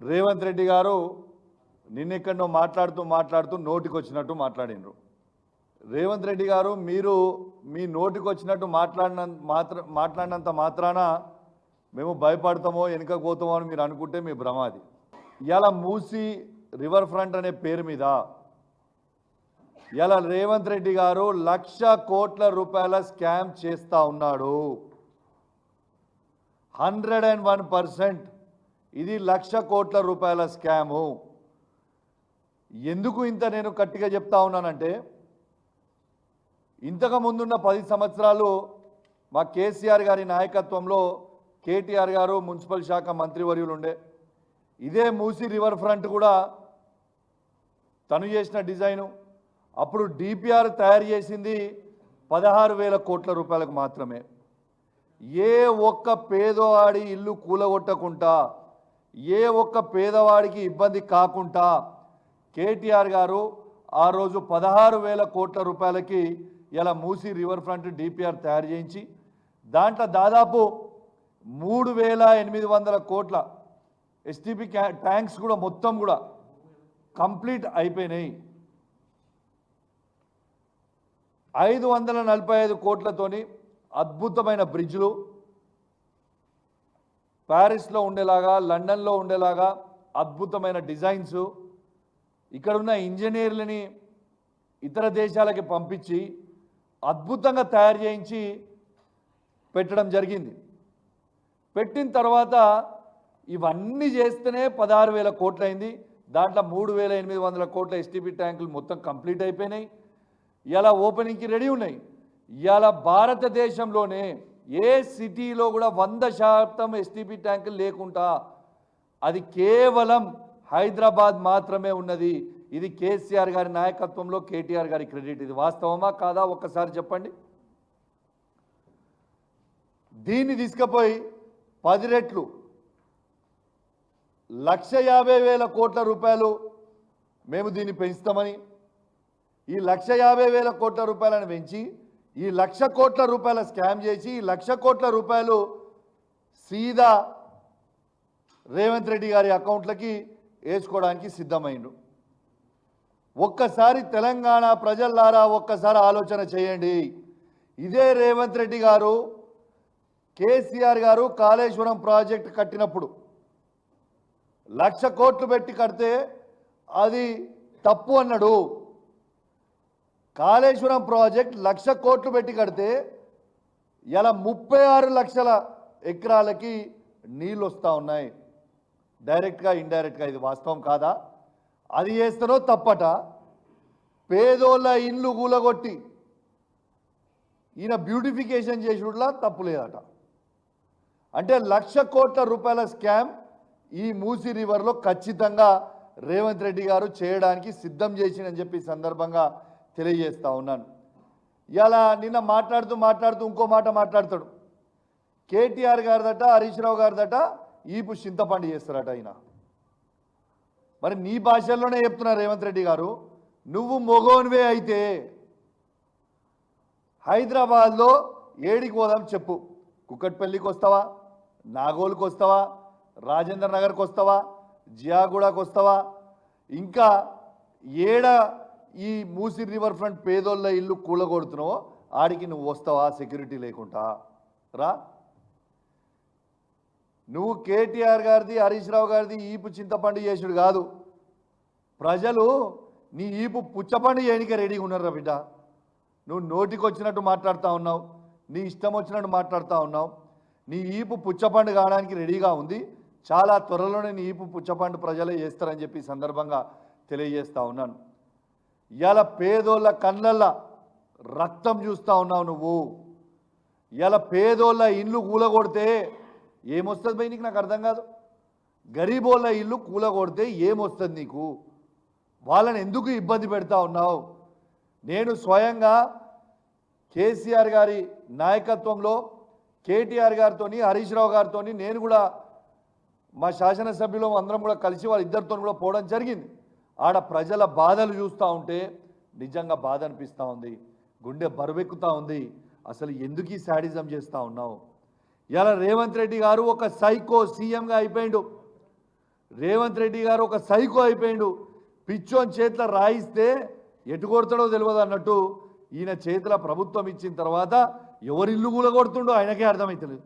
రేవంత్ రెడ్డి గారు నిన్నెక్కడో మాట్లాడుతూ మాట్లాడుతూ నోటికి వచ్చినట్టు మాట్లాడినరు. రేవంత్ రెడ్డి గారు మీరు మీ నోటికొచ్చినట్టు మాట్లాడిన మాత్ర మాట్లాడినంత మాత్రాన మేము భయపడతామో వెనుక పోతామో అని మీరు అనుకుంటే మీ భ్రమాది ఇలా మూసి రివర్ ఫ్రంట్ అనే పేరు మీద ఇలా రేవంత్ రెడ్డి గారు లక్ష కోట్ల రూపాయల స్కామ్ చేస్తా ఉన్నాడు. హండ్రెడ్ అండ్ వన్ పర్సెంట్ ఇది లక్ష కోట్ల రూపాయల స్కాము. ఎందుకు ఇంత నేను గట్టిగా చెప్తా ఉన్నానంటే ఇంతకు ముందున్న పది సంవత్సరాలు మా కేసీఆర్ గారి నాయకత్వంలో కేటీఆర్ గారు మున్సిపల్ శాఖ మంత్రివర్యులు ఉండే ఇదే మూసి రివర్ ఫ్రంట్ కూడా తను చేసిన డిజైను. అప్పుడు డిపిఆర్ తయారు చేసింది పదహారు వేల కోట్ల రూపాయలకు మాత్రమే. ఏ ఒక్క పేదవాడి ఇల్లు కూలగొట్టకుండా ఏ ఒక్క పేదవాడికి ఇబ్బంది కాకుండా కేటీఆర్ గారు ఆ రోజు పదహారు వేల కోట్ల రూపాయలకి ఇలా మూసి రివర్ ఫ్రంట్ డిపిఆర్ తయారు చేయించి దాంట్లో దాదాపు మూడు వేల ఎనిమిది వందల కోట్ల ఎస్టీపీ ట్యాంక్స్ కూడా మొత్తం కూడా కంప్లీట్ అయిపోయినాయి. ఐదు వందల నలభై ఐదు కోట్లతోని అద్భుతమైన బ్రిడ్జ్లు ప్యారిస్లో ఉండేలాగా లండన్లో ఉండేలాగా అద్భుతమైన డిజైన్స్ ఇక్కడ ఉన్న ఇంజనీర్లని ఇతర దేశాలకి పంపించి అద్భుతంగా తయారు చేయించి పెట్టడం జరిగింది. పెట్టిన తర్వాత ఇవన్నీ చేస్తేనే పదహారు వేల కోట్లయింది. దాంట్లో మూడు వేల ఎనిమిది వందల కోట్ల ఎస్టీపీ ట్యాంకులు మొత్తం కంప్లీట్ అయిపోయినాయి. ఇలా ఓపెనింగ్కి రెడీ ఉన్నాయి. ఇలా భారతదేశంలోనే ఏ సిటీలో కూడా వంద శాతం ఎస్టీపీ ట్యాంకులు లేకుండా అది కేవలం హైదరాబాద్ మాత్రమే ఉన్నది. ఇది కేసీఆర్ గారి నాయకత్వంలో కేటీఆర్ గారి క్రెడిట్. ఇది వాస్తవమా కాదా? ఒక్కసారి చెప్పండి. దీన్ని తీసుకుపోయి పది రెట్లు లక్ష యాభై వేల కోట్ల రూపాయలు మేము దీన్ని పెంచుతామని ఈ లక్ష యాభై వేల కోట్ల రూపాయలను పెంచి ఈ లక్ష కోట్ల రూపాయల స్కామ్ చేసి ఈ లక్ష కోట్ల రూపాయలు సీదా రేవంత్ రెడ్డి గారి అకౌంట్లకి వేసుకోవడానికి సిద్ధమైండు. ఒక్కసారి తెలంగాణ ప్రజల్లారా ఒక్కసారి ఆలోచన చేయండి. ఇదే రేవంత్ రెడ్డి గారు కేసీఆర్ గారు కాళేశ్వరం ప్రాజెక్ట్ కట్టినప్పుడు లక్ష కోట్లు పెట్టి కడితే అది తప్పు అన్నాడు. కాళేశ్వరం ప్రాజెక్ట్ లక్ష కోట్లు పెట్టి కడితే ఇలా ముప్పై ఆరు లక్షల ఎకరాలకి నీళ్ళు వస్తూ ఉన్నాయి. డైరెక్ట్గా ఇండైరెక్ట్గా ఇది వాస్తవం కాదా? అది చేస్తారో తప్పట. పేదోళ్ళ ఇండ్లు కూలగొట్టి ఈయన బ్యూటిఫికేషన్ చేసుడులా తప్పు లేదట. అంటే లక్ష కోట్ల రూపాయల స్కామ్ ఈ మూసి రివర్లో ఖచ్చితంగా రేవంత్ రెడ్డి గారు చేయడానికి సిద్ధం చేసిందని చెప్పి సందర్భంగా తెలియజేస్తా ఉన్నాను. ఇలా నిన్న మాట్లాడుతూ మాట్లాడుతూ ఇంకో మాట మాట్లాడతాడు. కేటీఆర్ గారిదట హరీష్ రావు గారిదట ఈపు చింతపండు చేస్తారట ఆయన. మరి నీ భాషల్లోనే చెప్తున్నా రేవంత్ రెడ్డి గారు నువ్వు మొగోనివే అయితే హైదరాబాద్లో ఏడికి పోదాం చెప్పు. కుక్కట్పల్లికి వస్తావా నాగోలుకి వస్తావా రాజేంద్ర నగర్కి వస్తావా జియాగూడకు వస్తావా ఇంకా ఏడ ఈ మూసి రివర్ ఫ్రంట్ పేదోళ్ళ ఇల్లు కూలగొడుతున్నావో ఆడికి నువ్వు వస్తావా? సెక్యూరిటీ లేకుండా. రా. నువ్వు కేటీఆర్ గారిది హరీష్ రావు గారిది ఈపు చింతపండు చేసుడు కాదు. ప్రజలు నీ ఈపు పుచ్చపండు చేయడానికి రెడీగా ఉన్నారా బిడ్డ. నువ్వు నోటికి వచ్చినట్టు మాట్లాడుతూ ఉన్నావు. నీ ఇష్టం వచ్చినట్టు మాట్లాడుతూ ఉన్నావు. నీ ఈపు పుచ్చపండు కావడానికి రెడీగా ఉంది. చాలా త్వరలోనే నీ ఈపు పుచ్చపండు ప్రజలే చేస్తారని చెప్పి సందర్భంగా తెలియజేస్తూ ఉన్నాను. ఇవాళ పేదోళ్ళ కళ్ళల్లో రక్తం చూస్తూ ఉన్నావు నువ్వు. ఇలా పేదోళ్ళ ఇల్లు కూలగొడితే ఏమొస్తుంది పోయి నీకు? నాకు అర్థం కాదు. గరీబోళ్ళ ఇల్లు కూలగొడితే ఏమొస్తుంది నీకు? వాళ్ళని ఎందుకు ఇబ్బంది పెడతా ఉన్నావు? నేను స్వయంగా కేసీఆర్ గారి నాయకత్వంలో కేటీఆర్ గారితో హరీష్ రావు గారితో నేను కూడా మా శాసనసభ్యులు అందరం కూడా కలిసి వాళ్ళ ఇద్దరితో కూడా పోవడం జరిగింది. ఆడ ప్రజల బాధలు చూస్తూ ఉంటే నిజంగా బాధ అనిపిస్తూ ఉంది. గుండె బరువెక్కుతూ ఉంది. అసలు ఎందుకు ఈ శాడిజం చేస్తూ ఉన్నావు? ఇలా రేవంత్ రెడ్డి గారు ఒక సైకో సీఎంగా అయిపోయిండు. రేవంత్ రెడ్డి గారు ఒక సైకో అయిపోయిండు. పిచ్చోని చేతిలో రాయిస్తే ఎటు కొడతాడో తెలియదు అన్నట్టు ఈయన చేతిలో ప్రభుత్వం ఇచ్చిన తర్వాత ఎవరిల్లు కూడా కొడుతుండో ఆయనకే అర్థమవుతలేదు